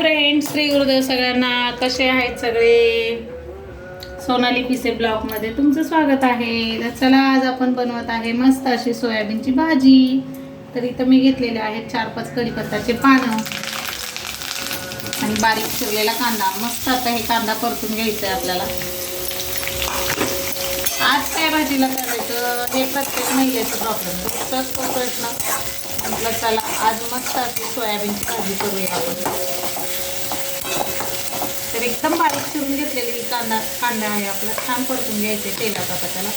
Friends Shri Gurudev सगळ्यांना कसे आहेत सगळे? सोनाली पिसे ब्लॉकमध्ये तुमचं स्वागत आहे. तर चला आज आपण बनवत आहे मस्त अशी सोयाबीनची भाजी. तर इथं मी घेतलेले आहेत चार पाच कढीपत्ताचे पानं. आणि बारीक चिरलेला कांदा. मस्त आता हे कांदा परतून घ्यायचा आहे आपल्याला. आज काय भाजीला करायचं? हे प्रत्येक महिलेचं प्रॉब्लेम तोच तो प्रश्न म्हटलं चला आज मस्त अशी सोयाबीनची भाजी करूया आपण. तर एकदम बारीक चिरून घेतलेली कांदा कांदा आहे आपला. छान परतून घ्यायचे तेलात आता त्याला.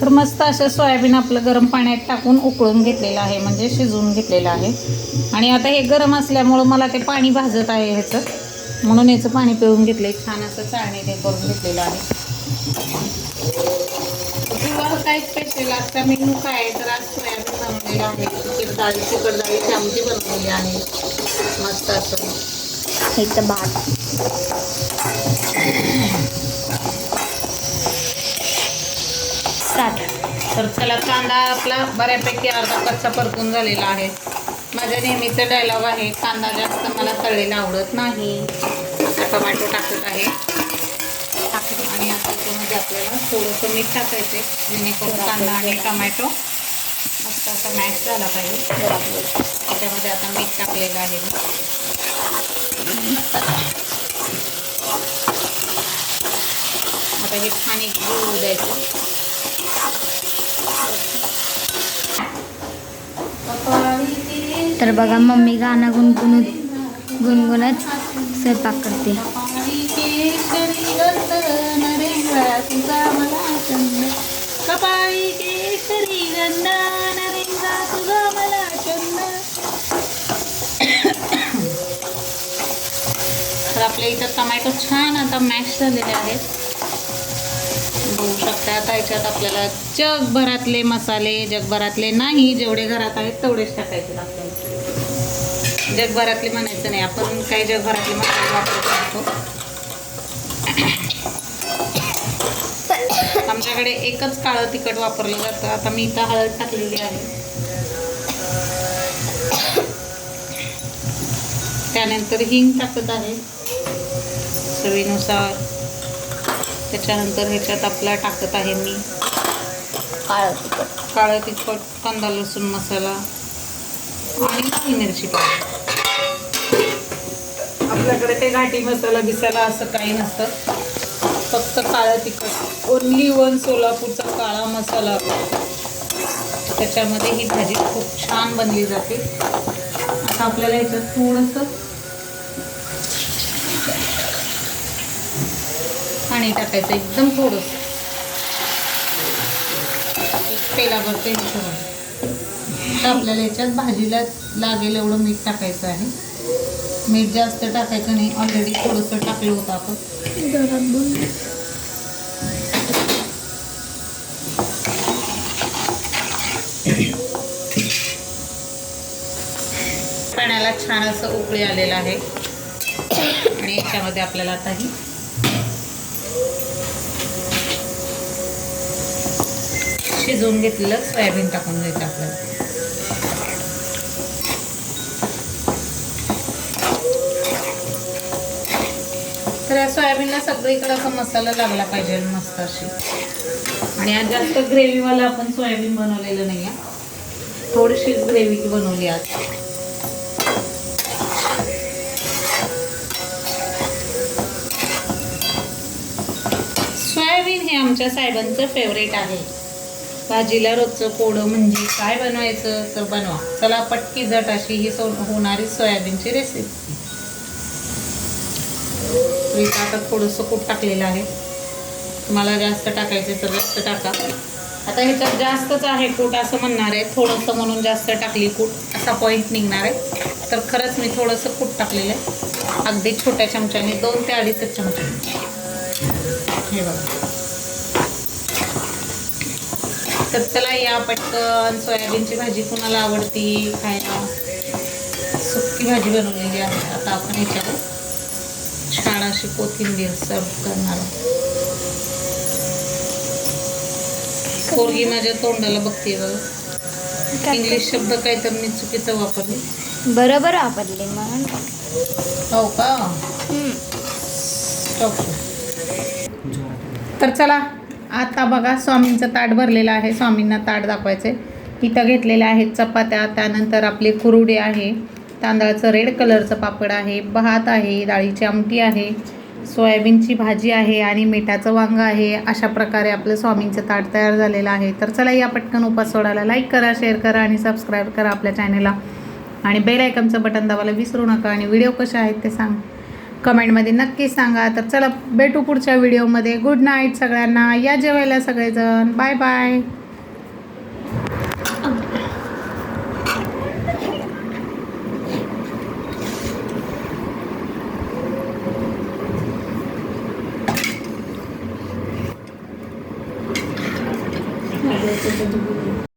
तर मस्त असं सोयाबीन आपलं गरम पाण्यात टाकून उकळून घेतलेलं आहे म्हणजे शिजवून घेतलेलं आहे. आणि आता हे गरम असल्यामुळं मला ते पाणी भाजत आहे ह्याचं. म्हणून याचं पाणी पिळून घेतलं छान असं चाळणी ते करून घेतलेलं आहे. काय स्पेशल आजचा मेनू काय आहे? तर आज सोयाबीन बनवलेलं आहे. तिकीट डाळी तिकट डाळीची आमटी बनवलेली आहे. मस्त असं. इथं भात. स्टार्ट तर चला कांदा आपला बऱ्यापैकी अर्धा कच्चा परतून झालेला आहे. माझ्या नेहमीचा डायलॉग आहे कांदा जास्त मला तळलेला आवडत नाही. टोमॅटो टाकत आहे. आपल्याला थोडंसं मीठ टाकायचं आहे. जेणेकरून कांदा आणि टोमॅटो. मस्त असा मॅश झाला पाहिजे. त्याच्यामध्ये आता मीठ टाकलेलं आहे. आता हे छान एक गुळ द्यायचं. तर बघा मम्मी गाणं गुणगुणत गुणगुणत स्वयंपाक करते. कपाळी तुझा मला चंद तर आपल्या इथं टमॅटो छान आता मॅश झालेले आहेत. बघू शकता आता याच्यात आपल्याला जगभरातले मसाले जगभरातले नाही जेवढे घरात आहेत तेवढेच टाकायचे आपल्याला जगभरातले म्हणायचं नाही आपण काही जगभरातले मसाले वापरत असतो आमच्याकडे एकच काळं तिखट वापरलं जातं. आता मी इथं हळद टाकलेली आहे. त्यानंतर हिंग टाकत आहे. चवीनुसार. त्याच्यानंतर ह्याच्यात आपला टाकत आहे मी काळं तिखट. काळं तिखट कांदा लसूण मसाला आणि लाल मिरची पावडर. आपल्याकडे ते घाटी मसाला बिसाला असं काही नसतं. फक्त काळं तिखट. ओनली वन सोलापूरचा काळा मसाला. त्याच्यामध्ये ही भाजी खूप छान बनली जाते. आता आपल्याला ह्याच्यात थोडंसं पाणी टाकायचं एकदम थोडंसं. एक पेलाभर ते तर आपल्याला याच्यात भाजीला लागेल एवढं मीठ टाकायचं आहे. मीठ जास्त टाकायचं नाही ऑलरेडी थोडंसं टाकलं होतं आपण. पाण्याला छान असं उकळी आलेलं आहे. आणि याच्यामध्ये आपल्याला आता ही शिजवून घेतलेलं सोयाबीन टाकून द्यायचं आपल्याला. तर या सोयाबीनला सगळीकडे असा मसाला लागला पाहिजे मस्त अशी. आणि आज जास्त ग्रेव्हीवाला आपण सोयाबीन बनवलेलं नाही आहे थोडीशीच ग्रेव्ही बनवली आज सोयाबीन हे आमच्या साहेबांचं फेवरेट आहे. भाजीला रोजचं कोडं म्हणजे काय बनवायचं तर बनवा. चला पटकी झट अशी ही सो होणारी सोयाबीनची रेसिपी इथं आता थोडंसं कूट टाकलेलं आहे. तुम्हाला जास्त टाकायचं तर जास्त टाका. आता ह्याच्यात जास्तच आहे कूट असं म्हणणार आहे. थोडंसं म्हणून जास्त टाकली कूट. असा पॉईंट निघणार आहे. तर खरंच मी थोडंसं कूट टाकलेलं आहे. अगदी छोट्या चमच्याने दोन ते अडीच चमचे. हे बघा. तर चला या पटकन सोयाबीनची भाजी कुणाला आवडती खायला? सुक्की भाजी बनवलेली आहे आता आपण याच्यावर छान अशी कोथिंबीर सर्व करणार पोरगी माझ्या तोंडाला बघते बघ. इंग्लिश शब्द काही तर मी चुकीचा वापरले. बरोबर वापरले मग. हो का? तर चला. आता बघा स्वामींचं ताट भरलेलं आहे. स्वामींना ताट दाखवायचे इथं घेतलेल्या आहेत चपात्या त्यानंतर आपले कुरुडे आहे. तांदळाचं रेड कलरचं पापड आहे भात आहे डाळीची आमटी आहे सोयाबीनची भाजी आहे आणि मिठाचं वांग आहे. अशा प्रकारे आपलं स्वामींचं ताट तयार झालेलं आहे. तर चला या पटकन उपास सोडायला लाईक करा शेअर करा आणि सबस्क्राईब करा आपल्या चॅनेलला आणि बेल आयकनचं बटन दाबायला विसरू नका. आणि व्हिडिओ कसे आहेत ते सांग. कमेंटमध्ये नक्की सांगा. तर चला भेटू पुढच्या व्हिडिओमध्ये. गुड नाईट सगळ्यांना. या जेवायला सगळेजण. Bye bye